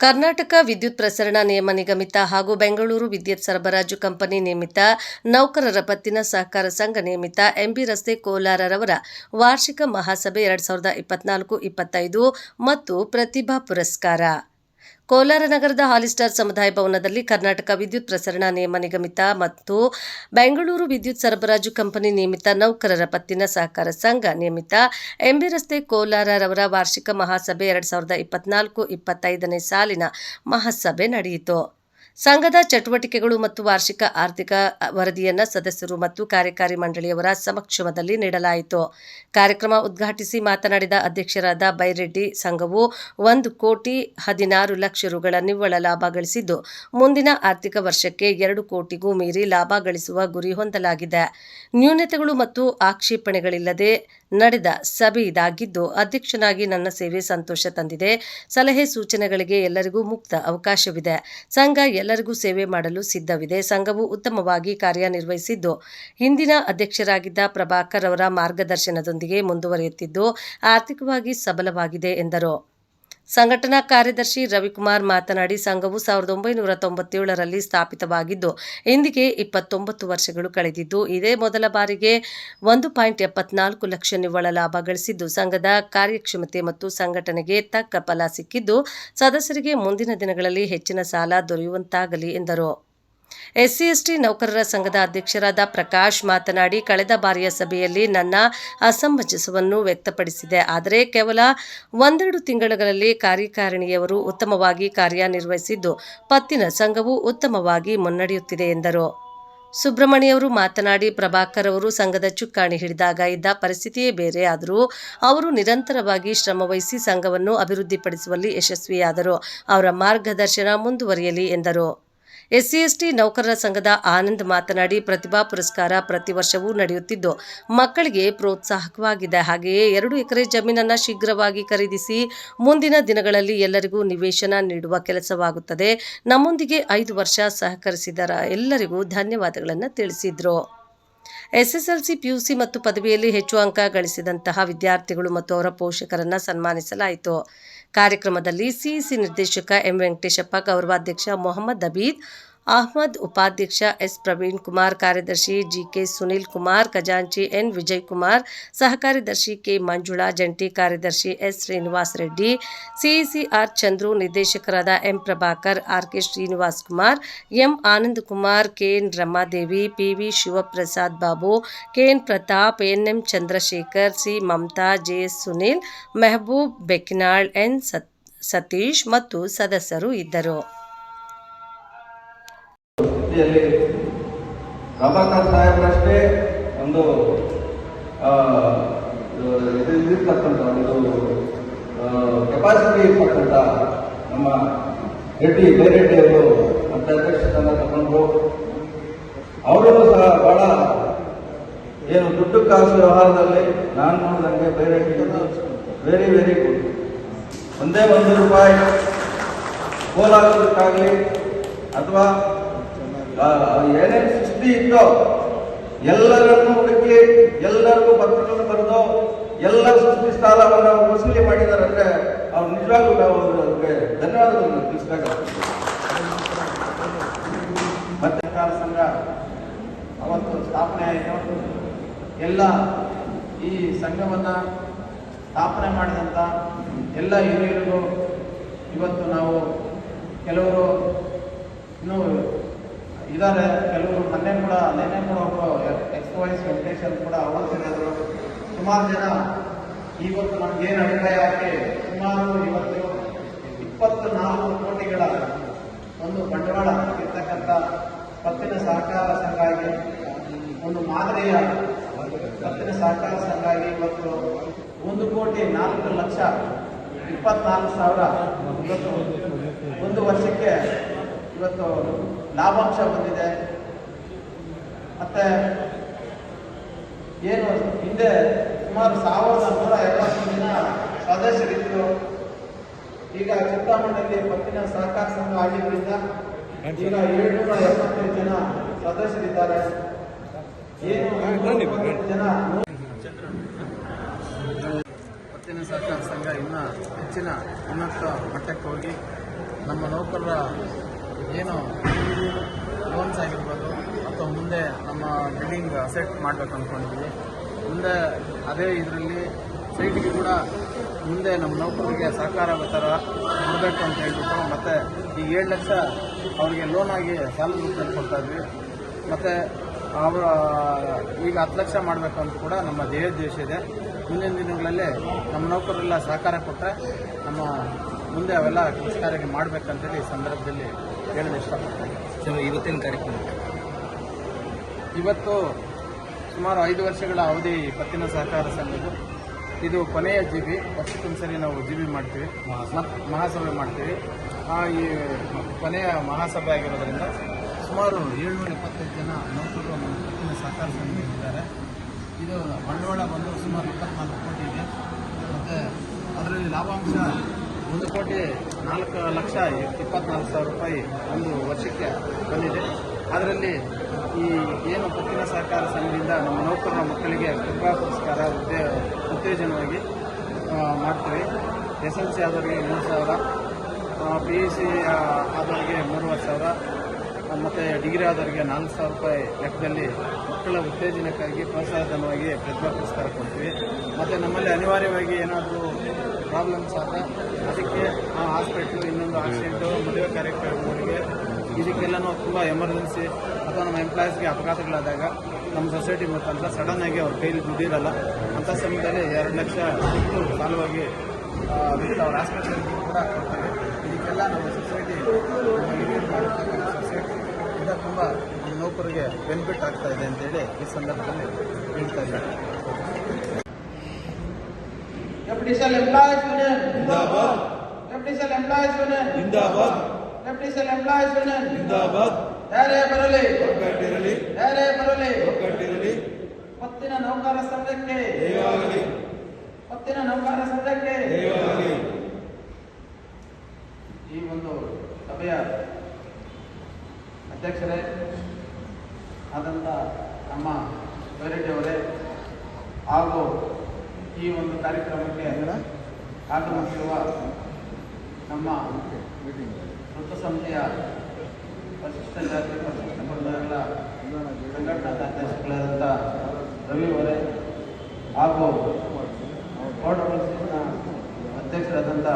ಕರ್ನಾಟಕ ವಿದ್ಯುತ್ ಪ್ರಸರಣ ನಿಯಮ ನಿಗಮಿತ ಹಾಗೂ ಬೆಂಗಳೂರು ವಿದ್ಯುತ್ ಸರಬರಾಜು ಕಂಪನಿ ನಿಯಮಿತ, ನೌಕರರ ಪತ್ತಿನ ಸಹಕಾರ ಸಂಘ ನಿಯಮಿತ, ಎಂಬಿ ರಸ್ತೆ ಕೋಲಾರರವರ ವಾರ್ಷಿಕ ಮಹಾಸಭೆ ಎರಡ್ ಸಾವಿರದ ಇಪ್ಪತ್ನಾಲ್ಕು, ಇಪ್ಪತ್ತೈದು ಮತ್ತು ಪ್ರತಿಭಾ ಪುರಸ್ಕಾರ. ಕೋಲಾರ ನಗರದ ಹಾಲಿಸ್ಟಾರ್ ಸಮುದಾಯ ಭವನದಲ್ಲಿ ಕರ್ನಾಟಕ ವಿದ್ಯುತ್ ಪ್ರಸರಣ ನಿಯಮ ನಿಗಮಿತ ಮತ್ತು ಬೆಂಗಳೂರು ವಿದ್ಯುತ್ ಸರಬರಾಜು ಕಂಪನಿ ನಿಯಮಿತ ನೌಕರರ ಪತ್ತಿನ ಸಹಕಾರ ಸಂಘ ನಿಯಮಿತ. ಎಂಬಿ ರಸ್ತೆ ಕೋಲಾರರವರ ವಾರ್ಷಿಕ ಮಹಾಸಭೆ ಎರಡ್ ಸಾವಿರದ ಇಪ್ಪತ್ನಾಲ್ಕು ಇಪ್ಪತ್ತೈದನೇ ಸಾಲಿನ ಮಹಾಸಭೆ ನಡೆಯಿತು. ಸಂಘದ ಚಟುವಟಿಕೆಗಳು ಮತ್ತು ವಾರ್ಷಿಕ ಆರ್ಥಿಕ ವರದಿಯನ್ನು ಸದಸ್ಯರು ಮತ್ತು ಕಾರ್ಯಕಾರಿ ಮಂಡಳಿಯವರ ಸಮಕ್ಷಮದಲ್ಲಿ ನೀಡಲಾಯಿತು. ಕಾರ್ಯಕ್ರಮ ಉದ್ಘಾಟಿಸಿ ಮಾತನಾಡಿದ ಅಧ್ಯಕ್ಷರಾದ ಬೈರೆಡ್ಡಿ, ಸಂಘವು ಒಂದು ಕೋಟಿ ಹದಿನಾರು ಲಕ್ಷ ರುಗಳ ನಿವ್ವಳ ಲಾಭ ಗಳಿಸಿದ್ದು, ಮುಂದಿನ ಆರ್ಥಿಕ ವರ್ಷಕ್ಕೆ ಎರಡು ಕೋಟಿಗೂ ಮೀರಿ ಲಾಭ ಗಳಿಸುವ ಗುರಿ ಹೊಂದಲಾಗಿದೆ. ನ್ಯೂನತೆಗಳು ಮತ್ತು ಆಕ್ಷೇಪಣೆಗಳಿಲ್ಲದೆ ನಡೆದ ಸಭೆ ಇದಾಗಿದ್ದು, ಅಧ್ಯಕ್ಷನಾಗಿ ನನ್ನ ಸೇವೆ ಸಂತೋಷ ತಂದಿದೆ. ಸಲಹೆ ಸೂಚನೆಗಳಿಗೆ ಎಲ್ಲರಿಗೂ ಮುಕ್ತ ಅವಕಾಶವಿದೆ. ಸಂಘ ಎಲ್ಲರಿಗೂ ಸೇವೆ ಮಾಡಲು ಸಿದ್ಧವಿದೆ. ಸಂಘವು ಉತ್ತಮವಾಗಿ ಕಾರ್ಯನಿರ್ವಹಿಸಿದ್ದು, ಹಿಂದಿನ ಅಧ್ಯಕ್ಷರಾಗಿದ್ದ ಪ್ರಭಾಕರ್ ಅವರ ಮಾರ್ಗದರ್ಶನದೊಂದಿಗೆ ಮುಂದುವರಿಯುತ್ತಿದ್ದು, ಆರ್ಥಿಕವಾಗಿ ಸಬಲವಾಗಿದೆ ಎಂದರು. ಸಂಘಟನಾ ಕಾರ್ಯದರ್ಶಿ ರವಿಕುಮಾರ್ ಮಾತನಾಡಿ, ಸಂಘವು ಸಾವಿರದ ಒಂಬೈನೂರ ತೊಂಬತ್ತೇಳರಲ್ಲಿ ಸ್ಥಾಪಿತವಾಗಿದ್ದು, ಇಂದಿಗೆ ಇಪ್ಪತ್ತೊಂಬತ್ತು ವರ್ಷಗಳು ಕಳೆದಿದ್ದು, ಇದೇ ಮೊದಲ ಬಾರಿಗೆ ಒಂದು ಪಾಯಿಂಟ್ ಎಪ್ಪತ್ನಾಲ್ಕು ಲಕ್ಷ ನಿವ್ವಳ ಲಾಭ ಗಳಿಸಿದ್ದು, ಸಂಘದ ಕಾರ್ಯಕ್ಷಮತೆ ಮತ್ತು ಸಂಘಟನೆಗೆ ತಕ್ಕ ಫಲ ಸಿಕ್ಕಿದ್ದು, ಸದಸ್ಯರಿಗೆ ಮುಂದಿನ ದಿನಗಳಲ್ಲಿ ಹೆಚ್ಚಿನ ಸಾಲ ದೊರೆಯುವಂತಾಗಲಿ ಎಂದರು. ಎಸ್ಸಿ, ಎಸ್ಟಿ ನೌಕರರ ಸಂಘದ ಅಧ್ಯಕ್ಷರಾದ ಪ್ರಕಾಶ್ ಮಾತನಾಡಿ, ಕಳೆದ ಬಾರಿಯ ಸಭೆಯಲ್ಲಿ ನನ್ನ ಅಸಮಂಜಸವನ್ನು ವ್ಯಕ್ತಪಡಿಸಿದೆ. ಆದರೆ ಕೇವಲ ಒಂದೆರಡು ತಿಂಗಳುಗಳಲ್ಲಿ ಕಾರ್ಯಕಾರಿಣಿಯವರು ಉತ್ತಮವಾಗಿ ಕಾರ್ಯನಿರ್ವಹಿಸಿದ್ದು, ಪತ್ತಿನ ಸಂಘವು ಉತ್ತಮವಾಗಿ ಮುನ್ನಡೆಯುತ್ತಿದೆ ಎಂದರು. ಸುಬ್ರಹ್ಮಣ್ಯವರು ಮಾತನಾಡಿ, ಪ್ರಭಾಕರ್ ಅವರು ಸಂಘದ ಚುಕ್ಕಾಣಿ ಹಿಡಿದಾಗ ಇದ್ದ ಪರಿಸ್ಥಿತಿಯೇ ಬೇರೆ. ಆದರೂ ಅವರು ನಿರಂತರವಾಗಿ ಶ್ರಮವಹಿಸಿ ಸಂಘವನ್ನು ಅಭಿವೃದ್ಧಿಪಡಿಸುವಲ್ಲಿ ಯಶಸ್ವಿಯಾದರು. ಅವರ ಮಾರ್ಗದರ್ಶನ ಮುಂದುವರಿಯಲಿ ಎಂದರು. ಎಸ್ಸಿ ಎಸ್ಟಿ ನೌಕರರ ಸಂಘದ ಆನಂದ್ ಮಾತನಾಡಿ, ಪ್ರತಿಭಾ ಪುರಸ್ಕಾರ ಪ್ರತಿ ವರ್ಷವೂ ನಡೆಯುತ್ತಿದ್ದು, ಮಕ್ಕಳಿಗೆ ಪ್ರೋತ್ಸಾಹಕವಾಗಿದೆ. ಹಾಗೆಯೇ ಎರಡು ಎಕರೆ ಜಮೀನನ್ನು ಶೀಘ್ರವಾಗಿ ಖರೀದಿಸಿ, ಮುಂದಿನ ದಿನಗಳಲ್ಲಿ ಎಲ್ಲರಿಗೂ ನಿವೇಶನ ನೀಡುವ ಕೆಲಸವಾಗುತ್ತದೆ. ನಮ್ಮೊಂದಿಗೆ ಐದು ವರ್ಷ ಸಹಕರಿಸಿದರ ಎಲ್ಲರಿಗೂ ಧನ್ಯವಾದಗಳನ್ನು ತಿಳಿಸಿದರು. ಎಸ್ಎಸ್ಎಲ್ಸಿ ಪಿಯುಸಿ ಮತ್ತು ಪದವಿಯಲ್ಲಿ ಹೆಚ್ಚು ಅಂಕ ಗಳಿಸಿದಂತಹ ವಿದ್ಯಾರ್ಥಿಗಳು ಮತ್ತು ಅವರ ಪೋಷಕರನ್ನು ಸನ್ಮಾನಿಸಲಾಯಿತು. ಕಾರ್ಯಕ್ರಮದಲ್ಲಿ ಸಿಇಸಿ ನಿರ್ದೇಶಕ ಎಂ ವೆಂಕಟೇಶಪ್ಪ, ಗೌರವಾಧ್ಯಕ್ಷ ಮೊಹಮ್ಮದ್ ಅಬೀದ್ ಅಹ್ಮದ್ ಉಪಾಧ್ಯಕ್ಷ ಎಸ್ ಪ್ರವೀಣ್ ಕುಮಾರ್ ಕಾರ್ಯದರ್ಶಿ ಜಿಕೆ ಸುನಿಲ್ ಕುಮಾರ್ ಖಜಾಂಚಿ ಎನ್ ವಿಜಯ್ ಕುಮಾರ್ ಸಹಕಾರ್ಯದರ್ಶಿ ಕೆ ಮಂಜುಳಾ ಜಂಟಿ ಕಾರ್ಯದರ್ಶಿ ಎಸ್ ಶ್ರೀನಿವಾಸ್ ರೆಡ್ಡಿ ಸಿಇಸಿಆರ್ ಚಂದ್ರು ನಿರ್ದೇಶಕರಾದ M Prabhakar R K Srinivas Kumar M Anand Kumar KN Ramadevi PV Shivaprasad Babu KN Pratap NM Chandrashekar C Mamata JS Sunil Mehboob Beknal N ಸತ್ ಸತೀಶ್ ಮತ್ತು ಸದಸ್ಯರು ಇದ್ದರು ಸ್ಥಿತಿಯಲ್ಲಿ ರಮಾಕಾಂತ್ ಸಾಹೇಬ್ರಷ್ಟೇ ಒಂದು ಇದು ಒಂದು ಕೆಪಾಸಿಟಿ ಇರ್ತಕ್ಕಂಥ ನಮ್ಮ ರೆಡ್ಡಿ ಬೇರೆಡ್ಡಿ ಅವರು ಅಧ್ಯಕ್ಷತನ ತಗೊಂಡ್ರು. ಅವರು ಸಹ ಬಹಳ ಏನು ದುಡ್ಡು ಕಾಸು ವ್ಯವಹಾರದಲ್ಲಿ ನಾನು ನೋಡಿದಂಗೆ ಬೇರೆ ವೆರಿ ವೆರಿ ಗುಡ್ ಒಂದೇ ಒಂದು ರೂಪಾಯಿ ಪೋಲಾಗೋದಕ್ಕಾಗಲಿ ಅಥವಾ ಏನೇನು ಸೃಷ್ಟಿ ಇತ್ತೋ ಎಲ್ಲರನ್ನೂ ಹುಡುಕಿ, ಎಲ್ಲರಿಗೂ ಪತ್ರಗಳನ್ನು ಬರೆದು, ಎಲ್ಲ ಸೃಷ್ಟಿ ಸ್ಥಾನವನ್ನು ವಸೂಲಿ ಮಾಡಿದ್ದಾರೆ ಅಂದ್ರೆ ಅವ್ರು ನಿಜವಾಗ್ಲೂ ನಾವು ಅವ್ರಿಗೆ ಧನ್ಯವಾದಗಳನ್ನು ತಿಳಿಸ್ಬೇಕಾಗ್ತದೆ ಸಹಕಾರ ಸಂಘ ಅವತ್ತು ಸ್ಥಾಪನೆ ಆಯಿತು ಎಲ್ಲ ಈ ಸಂಘವನ್ನು ಸ್ಥಾಪನೆ ಮಾಡಿದಂಥ ಎಲ್ಲ ಹಿರಿಯರಿಗೂ ಇವತ್ತು ನಾವು ಕೆಲವರು ಇನ್ನೂ ಇದ್ದಾರೆ ಕೆಲವರು ಮೊನ್ನೆ ಕೂಡ, ನೆನ್ನೆ ಕೂಡ ಒಬ್ಬರು ಎಕ್ಸ್ ವೈಸ್ ವೆಂಟೇಶನ್ ಕೂಡ ಅವರು ಸೇರಿದ್ರು ಸುಮಾರು ಜನ ಇವತ್ತು ನಮ್ಗೇನು ಅಭಿಪ್ರಾಯ ಹಾಕಿ ಸುಮಾರು ಇವತ್ತು ಇಪ್ಪತ್ತು ನಾಲ್ಕು ಕೋಟಿಗಳ ಒಂದು ಬಂಡವಾಳ ಇರ್ತಕ್ಕಂಥ ಪತ್ತಿನ ಸಹಕಾರ ಸಂಘ ಆಗಿ ಒಂದು ಮಾದರಿಯ ಪತ್ತಿನ ಸಹಕಾರ ಸಂಘ ಆಗಿ ಇವತ್ತು ಒಂದು ಕೋಟಿ ನಾಲ್ಕು ಲಕ್ಷ ಇಪ್ಪತ್ನಾಲ್ಕು ಸಾವಿರ ಇವತ್ತು ಒಂದು ವರ್ಷಕ್ಕೆ ಇವತ್ತು ಲಾಭಾಂಶ ಬಂದಿದೆ. ಮತ್ತೆ ಏನು ಹಿಂದೆ ಸುಮಾರು ಸಾವಿರದ ನೂರ ಎಪ್ಪತ್ತು ದಿನ ಸದಸ್ಯರಿದ್ದರು ಈಗ ಚಿತ್ರಮಂಡಲಿ ಪತ್ತಿನ ಸಹಕಾರ ಸಂಘ ಆಗಿದ್ದರಿಂದ ಈಗ ಏಳ್ನೂರ ಎಪ್ಪತ್ತೈದು ಜನ ಸದಸ್ಯರಿದ್ದಾರೆ ಏನು ಜನ ಪತ್ತಿನ ಸಹಕಾರ ಸಂಘ ಇನ್ನೂ ಹೆಚ್ಚಿನ ಉನ್ನತ ಮಟ್ಟಕ್ಕೆ ಹೋಗಿ ನಮ್ಮ ನೌಕರರ ಏನು ಲೋನ್ಸ್ ಆಗಿರ್ಬೋದು ಅಥವಾ ಮುಂದೆ ನಮ್ಮ ಬಿಲ್ಡಿಂಗ್ ಸೆಟ್ ಮಾಡಬೇಕು ಅಂದ್ಕೊಂಡಿದ್ವಿ ಮುಂದೆ ಅದೇ ಇದರಲ್ಲಿ ಸೈಟಿಗೆ ಕೂಡ ಮುಂದೆ ನಮ್ಮ ನೌಕರರಿಗೆ ಸಹಕಾರ ಥರ ಕೊಡಬೇಕು ಅಂತ ಹೇಳ್ಬಿಟ್ಟು ಮತ್ತು ಈ ಏಳು ಲಕ್ಷ ಅವರಿಗೆ ಲೋನ್ ಆಗಿ ಸಾಲದ ರೂಪದಲ್ಲಿ ಕೊಡ್ತಾ ಇದ್ವಿ. ಮತ್ತು ಅವರ ಈಗ ಹತ್ತು ಲಕ್ಷ ಮಾಡಬೇಕು ಅಂತ ಕೂಡ ನಮ್ಮ ಧ್ಯೇಯೋದ್ದೇಶ ಇದೆ. ಮುಂದಿನ ದಿನಗಳಲ್ಲಿ ನಮ್ಮ ನೌಕರರೆಲ್ಲ ಸಹಕಾರ ಕೊಟ್ಟರೆ ನಮ್ಮ ಮುಂದೆ ಅವೆಲ್ಲ ಕೆಲಸ ಕಾರ್ಯಕ್ಕೆ ಮಾಡಬೇಕಂತೇಳಿ ಈ ಸಂದರ್ಭದಲ್ಲಿ ಹೇಳಲು ಇಷ್ಟಪಡ್ತೇನೆ ಸರ್ ಇವತ್ತಿನ ಕಾರ್ಯಕ್ರಮ. ಇವತ್ತು ಸುಮಾರು ಐದು ವರ್ಷಗಳ ಅವಧಿ ಪತ್ತಿನ ಸಹಕಾರ ಸಂಘದ್ದು. ಇದು ಕೊನೆಯ ಜೀವಿ. ವರ್ಷಕ್ಕೊಂದ್ಸರಿ ನಾವು ಜೀವಿ ಮಾಡ್ತೀವಿ. ಮಹಾಸಭೆ. ಮಾಡ್ತೀವಿ. ಆ ಈ ಕೊನೆಯ ಮಹಾಸಭೆ ಆಗಿರೋದ್ರಿಂದ ಸುಮಾರು ಏಳ್ನೂರ ಇಪ್ಪತ್ತೈದು ಜನ ನೌಕರರು ನಮ್ಮ ಪತ್ತಿನ ಸಹಕಾರ ಸಂಘದಲ್ಲಿದ್ದಾರೆ ಇದು ಬಂಡವಾಳ ಬಂದು ಸುಮಾರು ಇಪ್ಪತ್ನಾಲ್ಕು ಕೋಟಿ ಇದೆ. ಮತ್ತು ಅದರಲ್ಲಿ ಲಾಭಾಂಶ ಒಂದು ಕೋಟಿ ನಾಲ್ಕು ಲಕ್ಷ ಇಪ್ಪತ್ನಾಲ್ಕು ಸಾವಿರ ರೂಪಾಯಿ ಒಂದು ವರ್ಷಕ್ಕೆ ಬಂದಿದೆ. ಅದರಲ್ಲಿ ಈ ಏನು ಪತ್ತಿನ ಸಹಕಾರ ಸಂಘದಿಂದ ನಮ್ಮ ನೌಕರರ ಮಕ್ಕಳಿಗೆ ಪ್ರತಿಭಾ ಪುರಸ್ಕಾರ ಉತ್ತೇ ಉತ್ತೇಜನವಾಗಿ ಮಾಡ್ತೀವಿ. ಎಸ್ ಎಲ್ ಸಿ ಆದವರಿಗೆ ಮೂರು ಸಾವಿರ ಪಿ ಯು ಸಿ ಆದವರಿಗೆ ಮೂರುವರೆ ಸಾವಿರ ಮತ್ತು ಡಿಗ್ರಿ ಆದವರಿಗೆ ನಾಲ್ಕು ಸಾವಿರ ರೂಪಾಯಿ ಲೆಕ್ಕದಲ್ಲಿ ಮಕ್ಕಳ ಉತ್ತೇಜನಕ್ಕಾಗಿ ಪ್ರೋತ್ಸಾಹಧನವಾಗಿ ಪ್ರತಿಭಾ ಪುರಸ್ಕಾರ ಕೊಡ್ತೀವಿ. ಮತ್ತು ನಮ್ಮಲ್ಲಿ ಅನಿವಾರ್ಯವಾಗಿ ಏನಾದರೂ ಪ್ರಾಬ್ಲಮ್ಸ್ ಆದ, ಅದಕ್ಕೆ ಆ ಹಾಸ್ಪಿಟ್ಲು, ಇನ್ನೊಂದು ಆಕ್ಸಿಡೆಂಟು ಮದುವೆ ಕಾರ್ಯಕ್ರಮಗಳಿಗೆ ಇದಕ್ಕೆಲ್ಲನೂ ತುಂಬ ಎಮರ್ಜೆನ್ಸಿ ಅಥವಾ ನಮ್ಮ ಎಂಪ್ಲಾಯೀಸ್ಗೆ ಅಪಘಾತಗಳಾದಾಗ ನಮ್ಮ ಸೊಸೈಟಿ ಮುಖಾಂತರ ಸಡನ್ ಆಗಿ ಅವ್ರ ಕೈಲಿ ದುಡ್ಡಿರಲ್ಲ ಅಂಥ ಸಮಯದಲ್ಲಿ ಎರಡು ಲಕ್ಷ ಸಾಲವಾಗಿ ಅವ್ರ ಆಸ್ಪತ್ರೆಗೆ ಕೂಡ ಕೊಡ್ತಾರೆ. ಇದಕ್ಕೆಲ್ಲ ನಮ್ಮ ಸೊಸೈಟಿ ನಮ್ಮ ಯೂನಿಟ್ ಮಾಡಿರ್ತಕ್ಕಂಥ ಸೊಸೈಟಿ ಇದು ತುಂಬ ನಮ್ಮ ನೌಕರಿಗೆ ಬೆನಿಫಿಟ್ ಆಗ್ತಾ ಇದೆ ಅಂತೇಳಿ ಈ ಸಂದರ್ಭದಲ್ಲಿ ಹೇಳ್ತಾ ಇದ್ದಾರೆ. ಯಾರೇ ಬರಲಿ ಒಗ್ಗಟ್ಟಿರಲಿ ಯಾರೇ ಬರಲಿ ಒಗ್ಗಟ್ಟಿರಲಿ ಪತ್ತಿನ ನೌಕರ ಸಂಘಕ್ಕೆ ಜಯವಾಗಲಿ ಪತ್ತಿನ ನೌಕರ ಸಂಘಕ್ಕೆ ಜಯವಾಗಲಿ ಈ ಒಂದು ಸಭೆಯ ಅಧ್ಯಕ್ಷರೇ ಆದಂಥ ನಮ್ಮ ಬೈರೆಡ್ಡಿಯವರೇ ಹಾಗೂ ಈ ಒಂದು ಕಾರ್ಯಕ್ರಮಕ್ಕೆ ಆಗಮಿಸಿರುವ ನಮ್ಮ ವೃತ್ತ ಸಂಸ್ಥೆಯ ಪರಿಶಿಷ್ಟ ಜಾತಿ ವರ್ಗಗಳ ಸಂಘಟನಾ ಅಧ್ಯಕ್ಷಗಳಾದಂಥ ರವಿ ಅವರೇ, ಹಾಗೂ ಕೋರ್ಟ್ ಅಧ್ಯಕ್ಷರಾದಂಥ